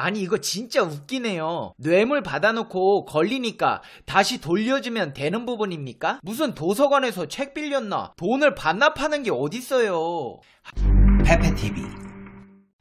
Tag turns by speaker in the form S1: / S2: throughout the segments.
S1: 아니 이거 진짜 웃기네요. 뇌물 받아놓고 걸리니까 다시 돌려주면 되는 부분입니까? 무슨 도서관에서 책 빌렸나? 돈을 반납하는 게 어딨어요. 페페TV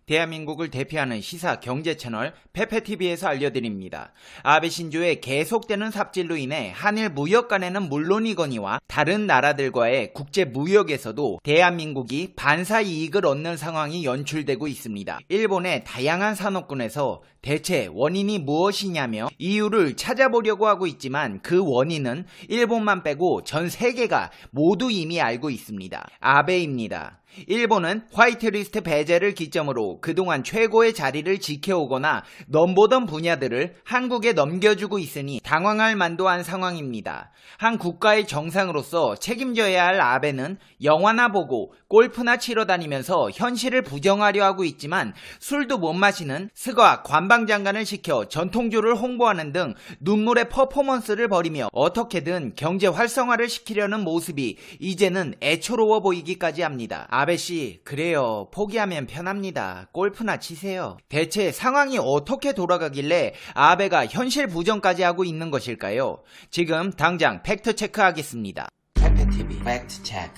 S1: 대한민국을 대표하는 시사 경제 채널 페페TV에서 알려드립니다. 아베 신조의 계속되는 삽질로 인해 한일 무역 간에는 물론이거니와 다른 나라들과의 국제 무역에서도 대한민국이 반사 이익을 얻는 상황이 연출되고 있습니다. 일본의 다양한 산업군에서 대체 원인이 무엇이냐며 이유를 찾아보려고 하고 있지만 그 원인은 일본만 빼고 전 세계가 모두 이미 알고 있습니다. 아베입니다. 일본은 화이트리스트 배제를 기점으로 그동안 최고의 자리를 지켜오거나 넘보던 분야들을 한국에 넘겨주고 있으니 당황할 만도 한 상황입니다. 한 국가의 정상으로서 책임져야 할 아베는 영화나 보고 골프나 치러 다니면서 현실을 부정하려 하고 있지만 술도 못 마시는 스가 관방장관을 시켜 전통주를 홍보하는 등 눈물의 퍼포먼스를 벌이며 어떻게든 경제 활성화를 시키려는 모습이 이제는 애초로워 보이기까지 합니다. 아베 씨, 그래요. 포기하면 편합니다. 골프나 치세요. 대체 상황이 어떻게 돌아가길래 아베가 현실 부정까지 하고 있는 것일까요? 지금 당장 팩트 체크하겠습니다. 페페TV 팩트 체크.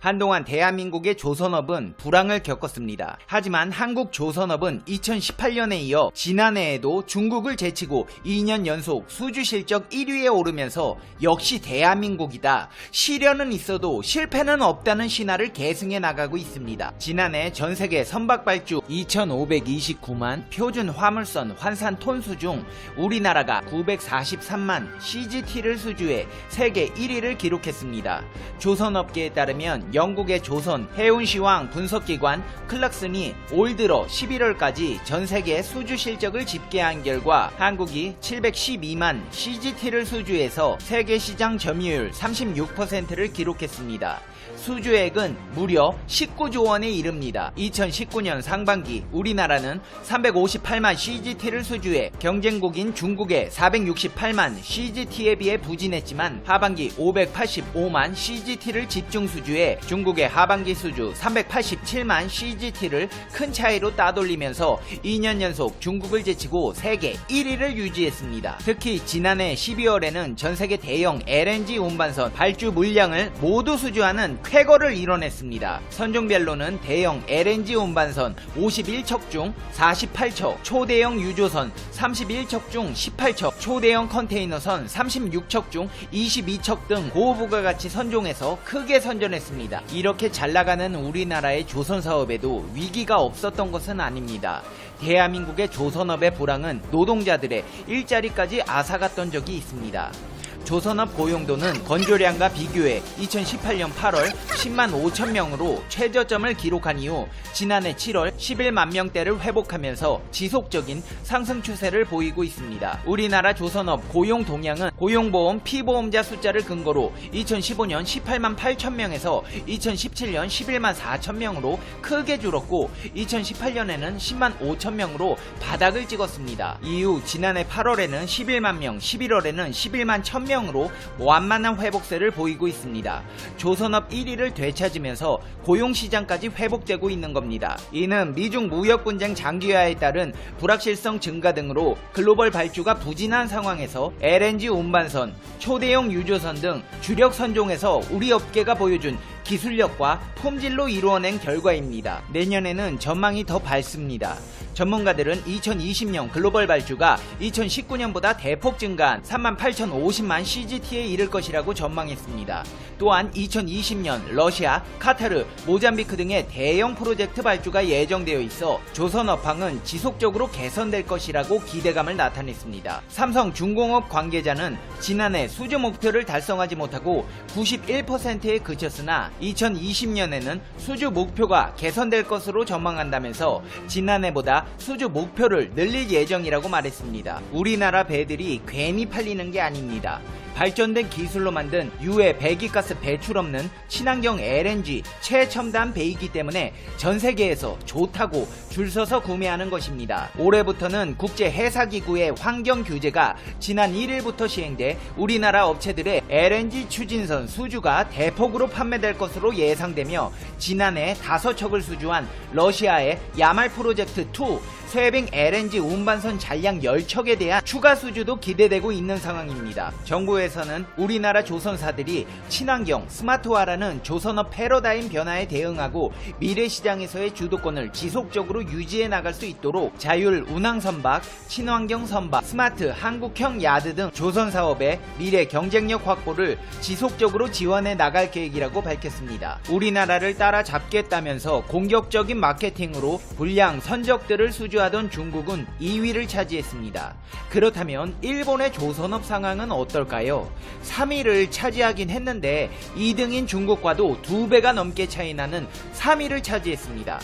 S1: 한동안 대한민국의 조선업은 불황을 겪었습니다. 하지만 한국 조선업은 2018년에 이어 지난해에도 중국을 제치고 2년 연속 수주 실적 1위에 오르면서 역시 대한민국이다. 시련은 있어도 실패는 없다는 신화를 계승해 나가고 있습니다. 지난해 전 세계 선박 발주 2,529만 표준 화물선 환산 톤수 중 우리나라가 943만 CGT를 수주해 세계 1위를 기록했습니다. 조선업계에 따르면 영국의 조선 해운시황 분석기관 클락슨이 올 들어 11월까지 전 세계 수주 실적을 집계한 결과 한국이 712만 CGT를 수주해서 세계 시장 점유율 36%를 기록했습니다. 수주액은 무려 19조 원에 이릅니다. 2019년 상반기 우리나라는 358만 CGT를 수주해 경쟁국인 중국의 468만 CGT에 비해 부진했지만 하반기 585만 CGT를 집중 수주해 중국의 하반기 수주 387만 CGT를 큰 차이로 따돌리면서 2년 연속 중국을 제치고 세계 1위를 유지했습니다. 특히 지난해 12월에는 전 세계 대형 LNG 운반선 발주 물량을 모두 수주하는 쾌거를 이뤄냈습니다. 선종별로는 대형 LNG 운반선 51척 중 48척, 초대형 유조선 31척 중 18척, 초대형 컨테이너선 36척 중 22척 등 고부가가치 선종에서 크게 선전했습니다. 이렇게 잘 나가는 우리나라의 조선 사업에도 위기가 없었던 것은 아닙니다. 대한민국의 조선업의 불황은 노동자들의 일자리까지 앗아갔던 적이 있습니다. 조선업 고용도는 건조량과 비교해 2018년 8월 10만 5천 명으로 최저점을 기록한 이후 지난해 7월 11만 명대를 회복하면서 지속적인 상승 추세를 보이고 있습니다. 우리나라 조선업 고용 동향은 고용보험 피보험자 숫자를 근거로 2015년 18만 8천 명에서 2017년 11만 4천 명으로 크게 줄었고 2018년에는 10만 5천 명으로 바닥을 찍었습니다. 이후 지난해 8월에는 11만 명, 11월에는 11만 1천 명 으로 완만한 회복세를 보이고 있습니다. 조선업 1위를 되찾으면서 고용시장까지 회복되고 있는 겁니다. 이는 미중 무역 분쟁 장기화에 따른 불확실성 증가 등으로 글로벌 발주가 부진한 상황에서 LNG 운반선, 초대형 유조선 등 주력 선종에서 우리 업계가 보여준 기술력과 품질로 이루어낸 결과입니다. 내년에는 전망이 더 밝습니다. 전문가들은 2020년 글로벌 발주가 2019년보다 대폭 증가한 38,050만 CGT에 이를 것이라고 전망했습니다. 또한 2020년 러시아, 카타르, 모잠비크 등의 대형 프로젝트 발주가 예정되어 있어 조선업황은 지속적으로 개선될 것이라고 기대감을 나타냈습니다. 삼성 중공업 관계자는 지난해 수주 목표를 달성하지 못하고 91%에 그쳤으나 2020년에는 수주 목표가 개선될 것으로 전망한다면서 지난해보다 수주 목표를 늘릴 예정이라고 말했습니다. 우리나라 배들이 괜히 팔리는 게 아닙니다. 발전된 기술로 만든 유해 배기가스 배출 없는 친환경 LNG 최첨단 배이기 때문에 전 세계에서 좋다고 줄 서서 구매하는 것입니다. 올해부터는 국제 해사 기구의 환경 규제가 지난 1일부터 시행돼 우리나라 업체들의 LNG 추진선 수주가 대폭으로 판매될 것으로 예상되며 지난해 다섯 척을 수주한 러시아의 야말 프로젝트 2 쇠빙 LNG 운반선 잔량 10척에 대한 추가 수주도 기대되고 있는 상황입니다. 정부에서는 우리나라 조선사들이 친환경 스마트화라는 조선업 패러다임 변화에 대응하고 미래 시장에서의 주도권을 지속적으로 유지해 나갈 수 있도록 자율 운항 선박, 친환경 선박, 스마트 한국형 야드 등 조선 사업의 미래 경쟁력 확보를 지속적으로 지원해 나갈 계획이라고 밝혔습니다. 우리나라를 따라잡겠다면서 공격적인 마케팅으로 불량 선적들을 수주하던 중국은 2위를 차지했습니다. 그렇다면 일본의 조선업 상황은 어떨까요? 3위를 차지하긴 했는데 2등인 중국과도 2배가 넘게 차이 나는 3위를 차지했습니다.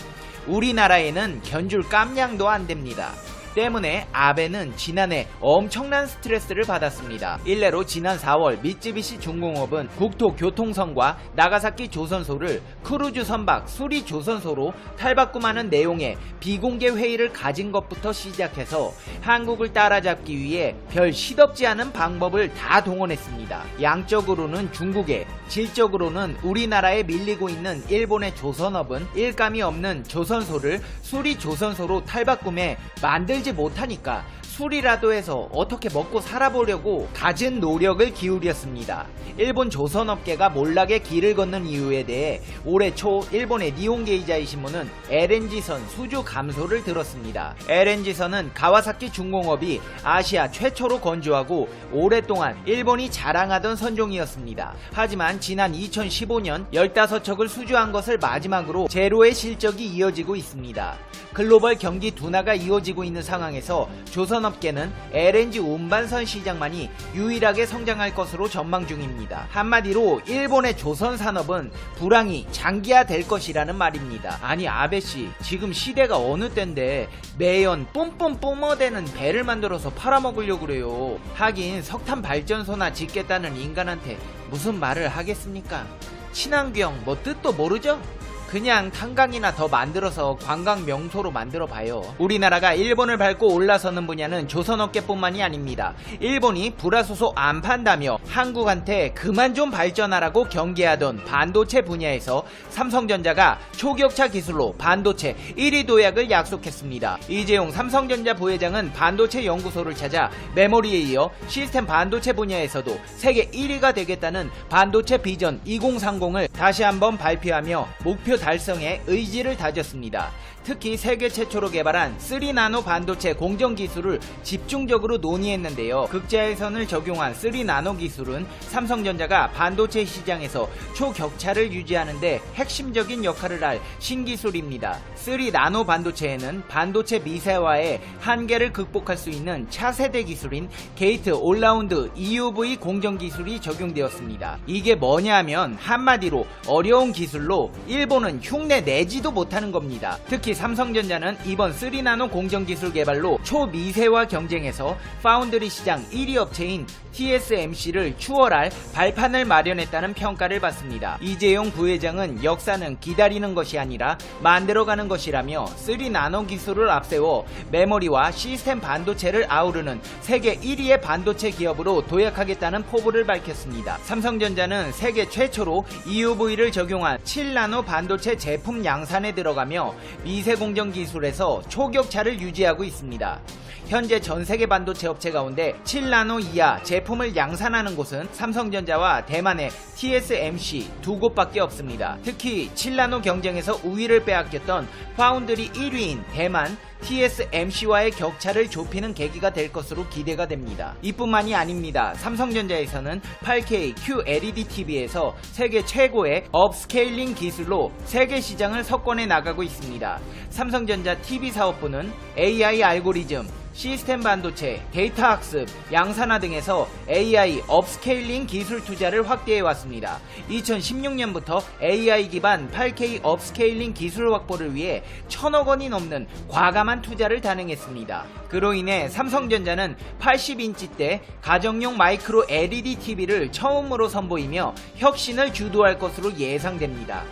S1: 우리나라에는 견줄 깜냥도 안 됩니다. 때문에 아베는 지난해 엄청난 스트레스를 받았습니다. 일례로 지난 4월 미쯔비시 중공업은 국토 교통선과 나가사키 조선소를 크루즈 선박 수리 조선소로 탈바꿈하는 내용의 비공개 회의를 가진 것부터 시작해서 한국을 따라잡기 위해 별 시덥지 않은 방법을 다 동원했습니다. 양적으로는 중국에, 질적으로는 우리나라에 밀리고 있는 일본의 조선업은 일감이 없는 조선소를 수리 조선소로 탈바꿈해 만들지 못하니까 술이라도 해서 어떻게 먹고 살아보려고 갖은 노력을 기울였습니다. 일본 조선업계가 몰락의 길을 걷는 이유에 대해 올해 초 일본의 니온게이자이 신문은 LNG선 수주 감소를 들었습니다. LNG선은 가와사키 중공업이 아시아 최초로 건조하고 오랫동안 일본이 자랑하던 선종이었습니다. 하지만 지난 2015년 15척을 수주한 것을 마지막으로 제로의 실적이 이어지고 있습니다. 글로벌 경기 둔화가 이어지고 있는 상황에서 조선 업계는 LNG 운반선 시장만이 유일하게 성장할 것으로 전망 중입니다. 한마디로 일본의 조선 산업은 불황이 장기화될 것이라는 말입니다. 아니 아베씨 지금 시대가 어느 때인데 매연 뿜뿜 뿜어대는 배를 만들어서 팔아먹으려고 그래요. 하긴 석탄 발전소나 짓겠다는 인간한테 무슨 말을 하겠습니까? 친환경 뭐 뜻도 모르죠? 그냥 탄광이나 더 만들어서 관광 명소로 만들어 봐요. 우리나라가 일본을 밟고 올라서는 분야는 조선업계뿐만이 아닙니다. 일본이 불화소소 안 판다며 한국한테 그만 좀 발전하라고 경계하던 반도체 분야에서 삼성전자가 초격차 기술로 반도체 1위 도약을 약속했습니다. 이재용 삼성전자 부회장은 반도체 연구소를 찾아 메모리에 이어 시스템 반도체 분야에서도 세계 1위가 되겠다는 반도체 비전 2030을 다시 한번 발표하며 목표 달성에 의지를 다졌습니다. 특히 세계 최초로 개발한 3나노 반도체 공정 기술을 집중적으로 논의했는데요. 극자회선을 적용한 3나노 기술은 삼성전자가 반도체 시장에서 초격차를 유지하는데 핵심적인 역할을 할 신기술입니다. 3나노 반도체에는 반도체 미세화의 한계를 극복할 수 있는 차세대 기술인 게이트 올라운드 EUV 공정 기술이 적용되었습니다. 이게 뭐냐 하면 한마디로 어려운 기술로 일본은 흉내 내지도 못하는 겁니다. 특히 삼성전자는 이번 3나노 공정기술 개발로 초미세화 경쟁에서 파운드리 시장 1위 업체인 TSMC를 추월할 발판을 마련했다는 평가를 받습니다. 이재용 부회장은 역사는 기다리는 것이 아니라 만들어가는 것이라며 3나노 기술을 앞세워 메모리와 시스템 반도체를 아우르는 세계 1위의 반도체 기업으로 도약하겠다는 포부를 밝혔습니다. 삼성전자는 세계 최초로 EUV를 적용한 7나노 반도체 제품 양산에 들어가며 미세 공정 기술에서 초격차를 유지하고 있습니다. 현재 전 세계 반도체 업체 가운데 7나노 이하 제품을 양산하는 곳은 삼성전자와 대만의 TSMC 두 곳밖에 없습니다. 특히 7나노 경쟁에서 우위를 빼앗겼던 파운드리 1위인 대만 TSMC와의 격차를 좁히는 계기가 될 것으로 기대가 됩니다. 이뿐만이 아닙니다. 삼성전자에서는 8K QLED TV에서 세계 최고의 업스케일링 기술로 세계 시장을 석권해 나가고 있습니다. 삼성전자 TV 사업부는 AI 알고리즘, 시스템 반도체, 데이터 학습, 양산화 등에서 AI 업스케일링 기술 투자를 확대해 왔습니다. 2016년부터 AI 기반 8K 업스케일링 기술 확보를 위해 천억 원이 넘는 과감한 투자를 단행했습니다. 그로 인해 삼성전자는 80인치대 가정용 마이크로 LED TV를 처음으로 선보이며 혁신을 주도할 것으로 예상됩니다.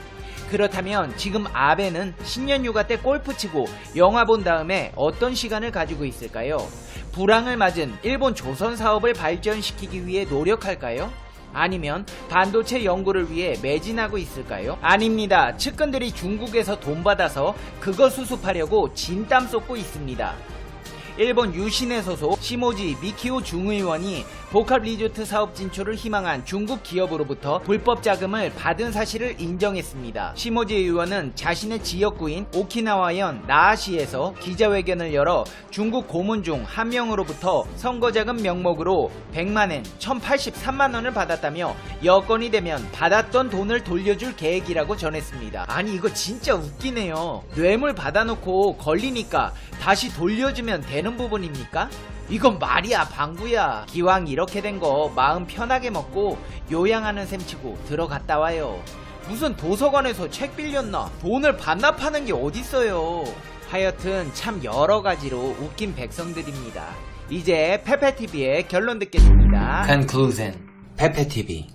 S1: 그렇다면 지금 아베는 신년 휴가 때 골프 치고 영화 본 다음에 어떤 시간을 가지고 있을까요? 불황을 맞은 일본 조선 사업을 발전시키기 위해 노력할까요? 아니면 반도체 연구를 위해 매진하고 있을까요? 아닙니다. 측근들이 중국에서 돈 받아서 그거 수습하려고 진땀 쏟고 있습니다. 일본 유신의 소속 시모지 미키오 중의원이 복합 리조트 사업 진출을 희망한 중국 기업으로부터 불법 자금을 받은 사실을 인정했습니다. 시모지 의원은 자신의 지역구인 오키나와현 나하시에서 기자회견을 열어 중국 고문 중 한 명으로부터 선거자금 명목으로 100만엔 1083만원을 받았다며 여건이 되면 받았던 돈을 돌려줄 계획이라고 전했습니다. 아니 이거 진짜 웃기네요. 뇌물 받아놓고 걸리니까 다시 돌려주면 되는 부분입니까? 이건 말이야 방구야 기왕 이렇게 된 거 마음 편하게 먹고 요양하는 셈치고 들어갔다 와요 무슨 도서관에서 책 빌렸나 돈을 반납하는 게 어딨어요 하여튼 참 여러가지로 웃긴 백성들입니다 이제 페페TV의 결론 듣겠습니다
S2: Conclusion. Pepe TV.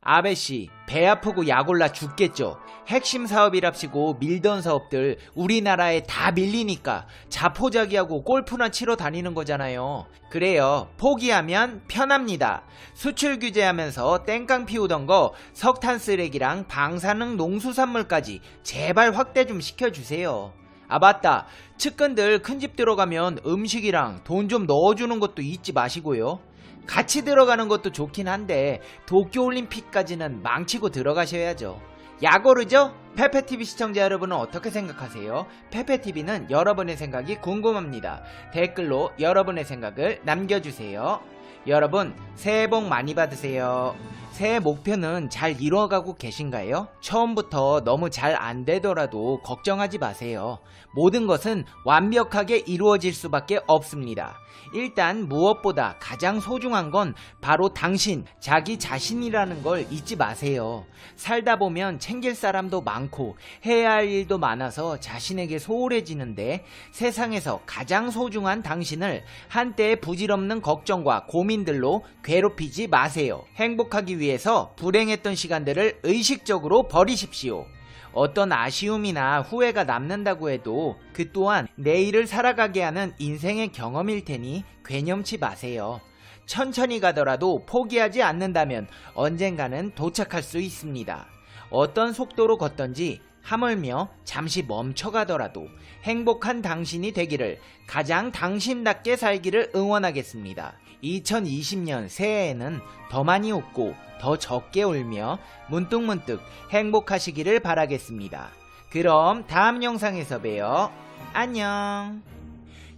S1: 아베씨, 배 아프고 약올라 죽겠죠. 핵심 사업이랍시고 밀던 사업들 우리나라에 다 밀리니까 자포자기하고 골프나 치러 다니는 거잖아요. 그래요. 포기하면 편합니다. 수출 규제하면서 땡깡 피우던 거 석탄 쓰레기랑 방사능 농수산물까지 제발 확대 좀 시켜주세요. 아 맞다. 측근들 큰 집 들어가면 음식이랑 돈 좀 넣어주는 것도 잊지 마시고요. 같이 들어가는 것도 좋긴 한데 도쿄올림픽까지는 망치고 들어가셔야죠. 야고르죠? 페페TV 시청자 여러분은 어떻게 생각하세요? 페페TV는 여러분의 생각이 궁금합니다. 댓글로 여러분의 생각을 남겨주세요. 여러분, 새해 복 많이 받으세요. 새해 목표는 잘 이루어가고 계신가요? 처음부터 너무 잘 안 되더라도 걱정하지 마세요. 모든 것은 완벽하게 이루어질 수밖에 없습니다. 일단 무엇보다 가장 소중한 건 바로 당신, 자기 자신이라는 걸 잊지 마세요. 살다 보면 챙길 사람도 많고 해야 할 일도 많아서 자신에게 소홀해지는데 세상에서 가장 소중한 당신을 한때의 부질없는 걱정과 고민들로 괴롭히지 마세요. 행복하기 위해서 불행했던 시간들을 의식적으로 버리십시오. 어떤 아쉬움이나 후회가 남는다고 해도 그 또한 내일을 살아가게 하는 인생의 경험일 테니 괴념치 마세요. 천천히 가더라도 포기하지 않는다면 언젠가는 도착할 수 있습니다. 어떤 속도로 걷던지 하물며 잠시 멈춰가더라도 행복한 당신이 되기를 가장 당신답게 살기를 응원하겠습니다. 2020년 새해에는 더 많이 웃고 더 적게 울며 문득문득 행복하시기를 바라겠습니다. 그럼 다음 영상에서 봬요. 안녕.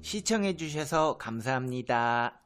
S1: 시청해주셔서 감사합니다.